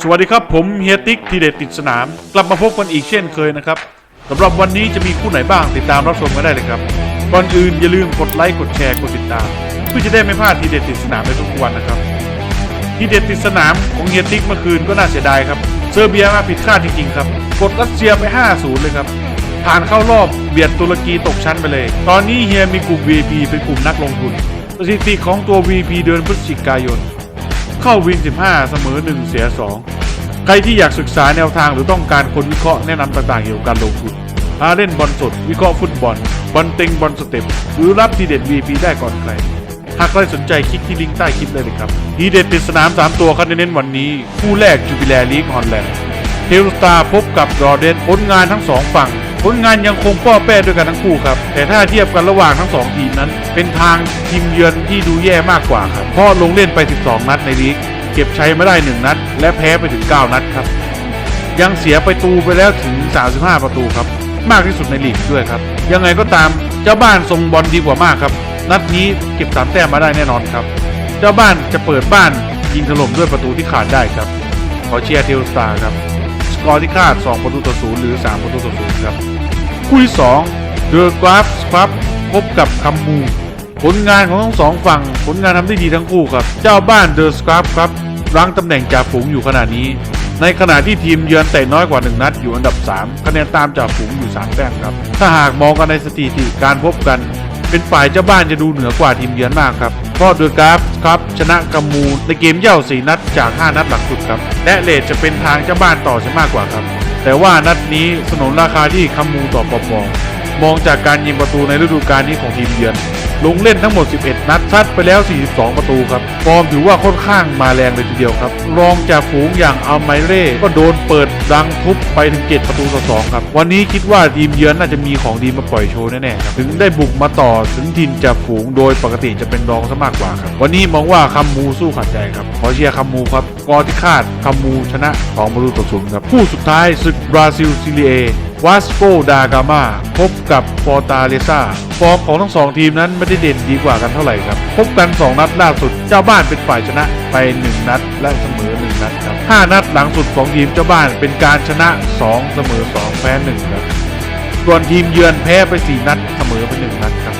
สวัสดีครับผมเฮียติ๊กทีเด็ดติดสนาม กลับมาพบกันอีกเช่นเคยนะครับสำหรับวันนี้จะมีคู่ไหนบ้างติดตามรับชมกันได้เลยครับก่อนอื่นอย่าลืมกดไลค์กดแชร์กดติดตาม เพื่อจะได้ไม่พลาดทีเด็ดติดสนามในทุกวันนะครับ ทีเด็ดติดสนามของเฮียติ๊กเมื่อคืนก็น่าเสียดายครับเซอร์เบียมาผิดคาดจริงๆครับกดรัสเซียไป 5-0 เลยครับผ่านเข้ารอบเบียดตุรกีตกชั้นไปเลย ตอนนี้เฮียมีกลุ่ม VP เป็นกลุ่มนักลงทุนสถิติของตัว VP เดือนพฤศจิกายน เข้าวิน 15 เสมอ 1 เสีย 2 ใครที่อยากศึกษาแนวทางหรือต้องการคนวิเคราะห์แนะนำต่างๆเกี่ยวกับการลงทุนพาเล่นบอลสด วิเคราะห์ฟุตบอล บอลเต็งบอลสเต็ปหรือรับทีเด็ด VP ได้ก่อนใคร หากใครสนใจคลิกที่ลิงก์ใต้คลิปเลยเลยครับทีเด็ดติดสนาม 3 ตัวครับเน้นวันนี้ คู่แรกจูบิแลลีกฮอลแลนด์เทลสตาร์พบกับรอเดนผลงานทั้งสองฝั่ง ผลงานยังคงป้อแป้ด้วยกันทั้งคู่ครับ แต่ถ้าเทียบกันระหว่างทั้งสองทีมนั้น เป็นทางทีมเยือนที่ดูแย่มากกว่าครับเพราะลงเล่นไป 12 นัดในลีก เก็บใชัยมาได้ 1 นัด และแพ้ไปถึง 9 นัดครับ ยังเสียประตูไปแล้วถึง 35 ประตูครับ มากที่สุดในลีกด้วยครับ ยังไงก็ตามเจ้าบ้านทรงบอลดีกว่ามากครับ นัดนี้เก็บสามแต้มมาได้แน่นอนครับ เจ้าบ้านจะเปิดบ้านยิงถล่มด้วยประตูที่ขาดได้ครับ ขอเชียร์เทลสตาร์ครับ สกอร์ที่คาด 2 ประตูต่อศูนย์หรือ 3 ประตูต่อศูนย์ครับ คู่ที่2เดอะกราฟครับพบกับคัมมูผลงานของทั้งสองฝั่ง ผลงานทำได้ดีทั้งคู่ครับ เจ้าบ้านเดอะสครับครับรั้งตำแหน่งจ่าฝูงอยู่ขณะนี้ ในขณะที่ทีมเยือนแต่น้อยกว่า 1 นัดอยู่อันดับ 3 คะแนนตามจ่าฝูงอยู่ 3 แต้มครับ ถ้าหากมองกันในสถิติการพบกัน เป็นฝ่ายเจ้าบ้านจะดูเหนือกว่าทีมเยือนมากครับ เพราะเดอะกราฟครับชนะกัมมูในเกมเย่า 4 นัดจาก 5 นัดหลังสุดครับ และเลทจะเป็นทางเจ้าบ้านต่อใช่มากกว่าครับ แต่ว่านัดนี้สนนราคาที่คำมูต่อปอปองมองจากการยิงประตูในฤดูกาลนี้ของทีมเยือน ลงเล่นทั้งหมด 11 นัดซัดไปแล้ว 42 ประตูครับฟอร์มถือว่าค่อนข้างมาแรงเลยทีเดียวครับ รองจากฝูงอย่างอัลไมเร่ก็โดนเปิดดังทุบไปถึง 7 ประตูต่อ 2 ครับ วันนี้คิดว่าทีมเยือนน่าจะมีของดีมาปล่อยโชว์แน่ๆครับถึงได้บุกมาต่อถึงทินจากฝูงโดยปกติจะเป็นรองซะมากกว่าครับวันนี้มองว่าคัมมูสู้ขัดใจครับขอเชียร์คัมมูครับกอร์ที่คาดคัมมูชนะ2ประตูต่อศูนย์ครับคู่สุดท้ายศึกบราซิลซีเรีย วาสโกดากามาพบกับฟอร์ตาเลซาฟอร์มของทั้งสองทีมนั้นไม่ได้เด่นดีกว่ากันเท่าไหร่ครับ พบกัน 2 นัดล่าสุดเจ้าบ้านเป็นฝ่ายชนะไป 1 นัดและเสมอ 1 นัดครับ 5 นัดหลังสุดของทีมเจ้าบ้านเป็นการชนะ 2 เสมอ 2 แพ้1ครับส่วนทีมเยือนแพ้ไป 4 นัดเสมอไป 1 นัดครับ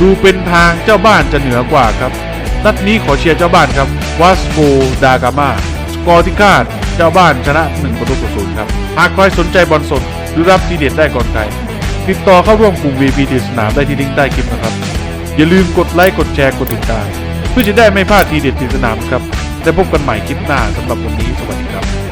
ดูเป็นทางเจ้าบ้านจะเหนือกว่าครับ นัดนี้ขอเชียร์เจ้าบ้านครับวาสโกดากามาสกอร์ที่คาดเจ้าบ้านชนะ 1 ประตูต่อศูนย์ครับ หากใครสนใจบอลสด หรือรับทีเด็ดได้ก่อนใครติดต่อเข้าร่วมกลุ่ม VP ดีสนามได้ที่ลิงก์ใต้คลิปนะครับ อย่าลืมกดไลค์กดแชร์กดติดตามเพื่อจะได้ไม่พลาดทีเด็ดทีสนามครับและพบกันใหม่คลิปหน้าสำหรับวันนี้สวัสดีครับ